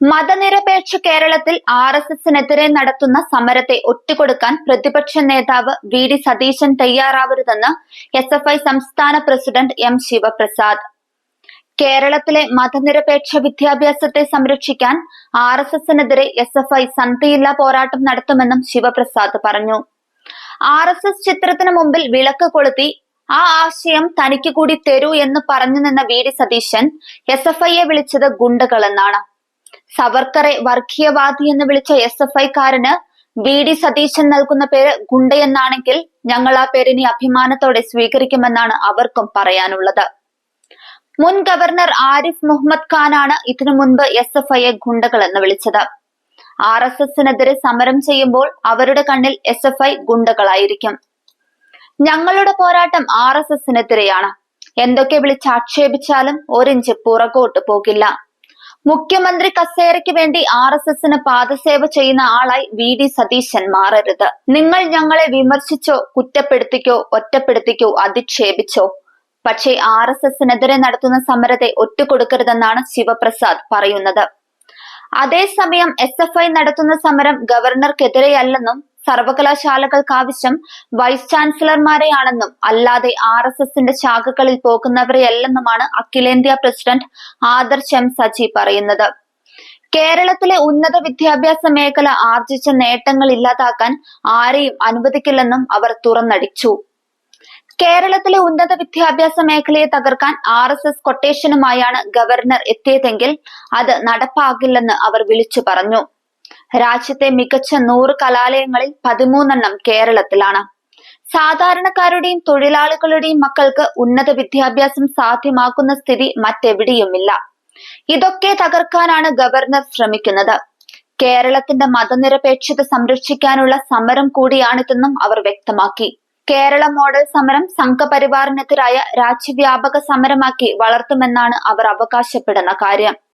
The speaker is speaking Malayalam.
മതനിരപേക്ഷ കേരളത്തിൽ ആർ എസ് എസിനെതിരെ നടത്തുന്ന സമരത്തെ ഒറ്റുകൊടുക്കാൻ പ്രതിപക്ഷ നേതാവ് വി ഡി സതീശൻ തയ്യാറാവരുതെന്ന് എസ് എഫ് ഐ സംസ്ഥാന പ്രസിഡന്റ് എം ശിവപ്രസാദ്. കേരളത്തിലെ മതനിരപേക്ഷ വിദ്യാഭ്യാസത്തെ സംരക്ഷിക്കാൻ ആർ എസ് എസിനെതിരെ എസ് എഫ് ഐ സന്ധിയില്ലാ പോരാട്ടം നടത്തുമെന്നും ശിവപ്രസാദ് പറഞ്ഞു. ആർ എസ് എസ് ചിത്രത്തിന് മുമ്പിൽ വിളക്ക് കൊളുത്തി ആ ആശയം തനിക്ക് കൂടി തരൂ എന്ന് പറഞ്ഞു നിന്ന V D Satheesan S F ഐയെ വിളിച്ചത് ഗുണ്ടകളെന്നാണ്. സവർക്കറെ വർഗീയവാദി എന്ന് വിളിച്ച എസ് എഫ് ഐക്കാരന് വി ഡി സതീശൻ നൽകുന്ന പേര് ഗുണ്ടയെന്നാണെങ്കിൽ ഞങ്ങൾ ആ പേരിനെ അഭിമാനത്തോടെ സ്വീകരിക്കുമെന്നാണ് അവർക്കും പറയാനുള്ളത്. മുൻ ഗവർണർ ആരിഫ് മുഹമ്മദ് ഖാനാണ് ഇതിനു മുൻപ് എസ് എഫ് ഐയെ ഗുണ്ടകൾ എന്ന് വിളിച്ചത്. ആർ എസ് എസിനെതിരെ സമരം ചെയ്യുമ്പോൾ അവരുടെ കണ്ണിൽ എസ് എഫ് ഐ ഗുണ്ടകളായിരിക്കും. ഞങ്ങളുടെ പോരാട്ടം ആർ എസ് എസിനെതിരെയാണ്. എന്തൊക്കെ വിളിച്ച് ആക്ഷേപിച്ചാലും ഒരിഞ്ച് പുറകോട്ട് പോകില്ല. മുഖ്യമന്ത്രി കസേരയ്ക്ക് വേണ്ടി ആർ എസ് എസിന് പാദസേവ ചെയ്യുന്ന ആളായി വി ഡി സതീശൻ മാറരുത്. നിങ്ങൾ ഞങ്ങളെ വിമർശിച്ചോ കുറ്റപ്പെടുത്തിക്കോ ഒറ്റപ്പെടുത്തിക്കോ അധിക്ഷേപിച്ചോ? പക്ഷേ ആർ എസ് എസിനെതിരെ നടത്തുന്ന സമരത്തെ ഒറ്റുകൊടുക്കരുതെന്നാണ് ശിവപ്രസാദ് പറയുന്നത്. അതേസമയം എസ് എഫ് ഐ നടത്തുന്ന സമരം ഗവർണർക്കെതിരെയല്ലെന്നും സർവകലാശാലകൾക്കാവശ്യം വൈസ് ചാൻസലർമാരെയാണെന്നും അല്ലാതെ ആർ എസ് എസിന്റെ ശാഖകളിൽ പോകുന്നവരെയല്ലെന്നുമാണ് അഖിലേന്ത്യാ പ്രസിഡന്റ് ആദർശ് എം സജി പറയുന്നത്. കേരളത്തിലെ ഉന്നത വിദ്യാഭ്യാസ മേഖല ആർജിച്ച നേട്ടങ്ങൾ ഇല്ലാതാക്കാൻ ആരെയും അനുവദിക്കില്ലെന്നും അവർ തുറന്നടിച്ചു. കേരളത്തിലെ ഉന്നത വിദ്യാഭ്യാസ മേഖലയെ തകർക്കാൻ ആർ എസ് എസ് കൊട്ടേഷനുമായാണ് ഗവർണർ എത്തിയതെങ്കിൽ അത് നടപ്പാകില്ലെന്ന് അവർ വിളിച്ചു പറഞ്ഞു. രാജ്യത്തെ മികച്ച നൂറ് കലാലയങ്ങളിൽ പതിമൂന്നെണ്ണം കേരളത്തിലാണ്. സാധാരണക്കാരുടെയും തൊഴിലാളികളുടെയും മക്കൾക്ക് ഉന്നത വിദ്യാഭ്യാസം സാധ്യമാക്കുന്ന സ്ഥിതി മറ്റെവിടെയുമില്ല. ഇതൊക്കെ തകർക്കാനാണ് ഗവർണർ ശ്രമിക്കുന്നത്. കേരളത്തിന്റെ മതനിരപേക്ഷത സംരക്ഷിക്കാനുള്ള സമരം കൂടിയാണിതെന്നും അവർ വ്യക്തമാക്കി. കേരള മോഡൽ സമരം സംഘപരിവാറിനെതിരായ രാജ്യവ്യാപക സമരമാക്കി വളർത്തുമെന്നാണ് അവർ അവകാശപ്പെടുന്ന കാര്യം.